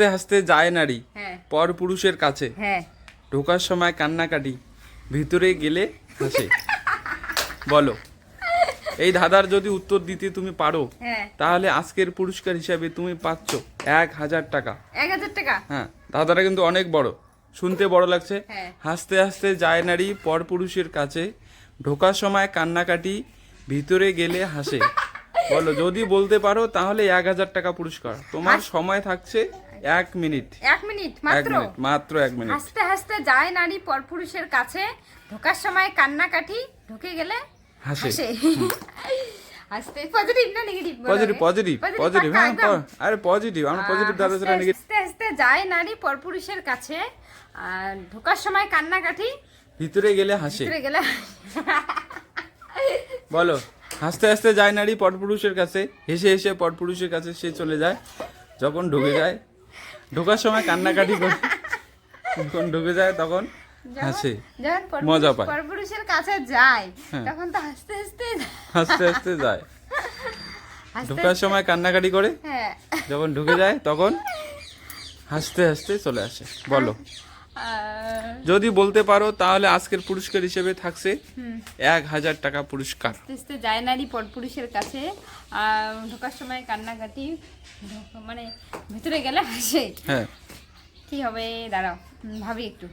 হাসতে হাসতে যায় নারী হ্যাঁ। পর পুরুষের কাছে। হ্যাঁ। ঢোকার সময় কান্নাকাটি ভিতরে গেলে হাসে। বলো এই ধাঁধার যদি উত্তর দিতে তুমি পারো হ্যাঁ। তাহলে আজকের পুরস্কার হিসাবে তুমি পাচ্ছ এক হাজার টাকা। এক হাজার টাকা? হ্যাঁ ধাঁধাটা কিন্তু অনেক বড়। শুনতে বড় লাগছে। হাসতে হাসতে যায় নারী পর পুরুষের কাছে। ঢোকার সময় কান্নাকাটি ভিতরে গেলে হাসে। বলো যদি বলতে পারো তাহলে এক হাজার টাকা পুরস্কার। তোমার সময় থাকছে এক মিনিট। এক মিনিট মাত্র? মাত্র এক মিনিট। হাসতে হাসতে যায় নারী পরপুরুষের কাছে। ঢোকার সময় কান্নাকাটি ঢুকে গেলে হাসে। হাসে। হাসতে পজিটিভ না নেগেটিভ পজিটিভ পজিটিভ পজিটিভ হ্যাঁ আরে পজিটিভ আমরা পজিটিভ দাদা সেটা নেগেটিভ হাসতে হাসতে যায় নারী পরপুরুষের কাছে। আর ঢোকার সময় কান্নাকাটি ভিতরে গেলে হাসে। ভিতরে গেলে বলো হাসতে হাসতে যায় নারী পরপুরুষের কাছে। হেসে হেসে পরপুরুষের কাছে সে চলে যায়। যখন ঢুকে যায় ঢোকার সময় কান্নাকাটি করে। যখন ঢুকে যায় তখন হাসে। মজা পায়। পরপুরুষের কাছে যায় হ্যাঁ। তখন তো হাসতে হাসতে হাসতে হাসতে যায়। ঢোকার সময় কান্নাকাটি করে হ্যাঁ। যখন ঢুকে যায় তখন হাসতে হাসতে চলে আসে। বলো। যদি বলতে পারো তাহলে আজকের পুরস্কার হিসেবে থাকছে এক হাজার টাকা পুরস্কার। আস্তে আস্তে যায় নারী পরপুরুষের কাছে ঢোকার সময় কান্নাকাটি মানে ভিতরে গেলে হাসে। হ্যাঁ। কি হবে? দাঁড়াও ভাবি একটু।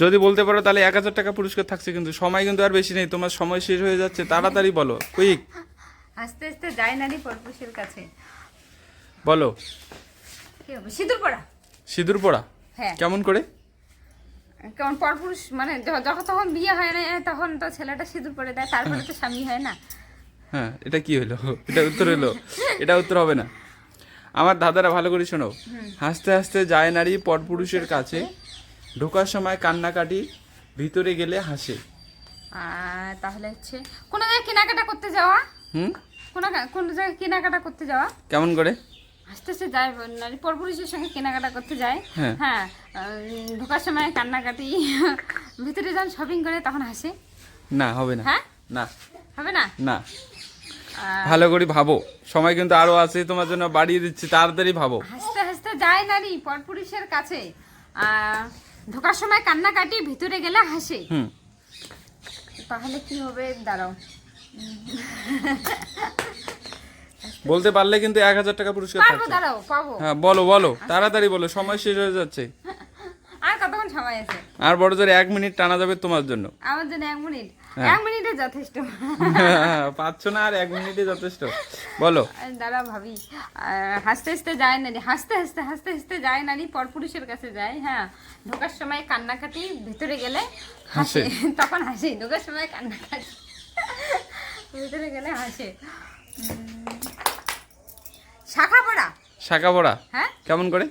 যদি বলতে পারো তাহলে এক হাজার টাকা পুরস্কার থাকছে কিন্তু সময় কিন্তু আর বেশি নেই তোমার সময় শেষ হয়ে যাচ্ছে তাড়াতাড়ি বলো কুইক আস্তে আস্তে যায় নারী পরপুরুষের কাছে। বলো। সিঁদুর পড়া সিঁদুর পড়া হ্যাঁ। কেমন করে? কেমন পরপুরুষ মানে যখন তখন বিয়ে হয় না তখন তো ছেলেটা সিঁদুর পরে দেয় তারপরে তো স্বামী হয় না। হ্যাঁ এটা কি হলো? এটা উত্তর হলো। এটা উত্তর হবে না। আমার দাদারা ভালো করে শোনো। হাসতে হাসতে যায় নারী পরপুরুষের কাছে। ঢোকার সময় কান্নাকাটি ভিতরে গেলে হাসে। তাহলে হচ্ছে কোনো জায়গায় কেনাকাটা করতে যাওয়া? হুম? কোনো কোনো জায়গায় কেনাকাটা করতে যাওয়া? কেমন করে? আস্তে আস্তে যায় নারী পরপুরুষের সঙ্গে কেনাকাটা করতে যায়। হ্যাঁ। হ্যাঁ ঢোকার সময় কান্নাকাটি ভিতরে যখন শপিং করে তখন হাসে। না হবে না। হ্যাঁ? না। হবে না? না। ভালো করে ভাবো। সময় কিন্তু আরও আছে তোমার জন্য বাড়িয়ে দিচ্ছি তাড়াতাড়ি ভাবো। হাসতে হাসতে যায় নারী পরপুরুষের কাছে। ঢোকার সময় কান্নাকাটি ভিতরে গেলে হাসে। তাহলে কি হবে? দাঁড়াও। বলতে পারলে কিন্তু এক হাজার টাকা পুরস্কার থাকছে পাবো। হ্যাঁ বলো বলো তাড়াতাড়ি বলো সময় শেষ হয়ে যাচ্ছে। আর কতক্ষণ সময় আছে? আর বড় জোরে এক মিনিট টানা যাবে তোমার জন্য। আমার জন্য এক মিনিট। হ্যাঁ। এক মিনিটে যথেষ্ট। পাচ্ছ না আর এক মিনিটে যথেষ্ট। বলো। দাঁড়া ভাবি। হাসতে হাসতে যায় নারী হাসতে হাসতে হাসতে হাসতে যায় নারী পরপুরুষের কাছে যায় হ্যাঁ। ঢোকার সময় কান্নাকাটি ভিতরে গেলে হাসে। তখন হাসে। ঢোকার সময় কান্নাকাটি ভিতরে গেলে হাসে। উম, শাখা পড়া শাখা পড়া হ্যাঁ? কেমন করে?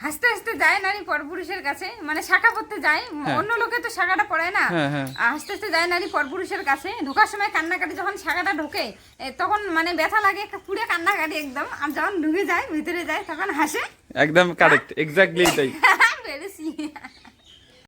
হাসতে হাসতে যায় নারী পরপুরুষের কাছে? মানে শাখা পড়তে যায়। অন্য লোকে তো শাখাটা পড়ায় না। হ্যাঁ, হ্যাঁ। হাসতে হাসতে যায় নারী পরপুরুষের কাছে। ঢোকার সময় কান্নাকাটি যখন শাখাটা ঢোকে তখন মানে ব্যথা লাগে একটা পুড়ে কান্নাকাটি একদম। আর যখন ঢুকে যায় ভিতরে যায় তখন হাসে। একদম কারেক্ট এক্স্যাক্টলি তাই। পেরেছি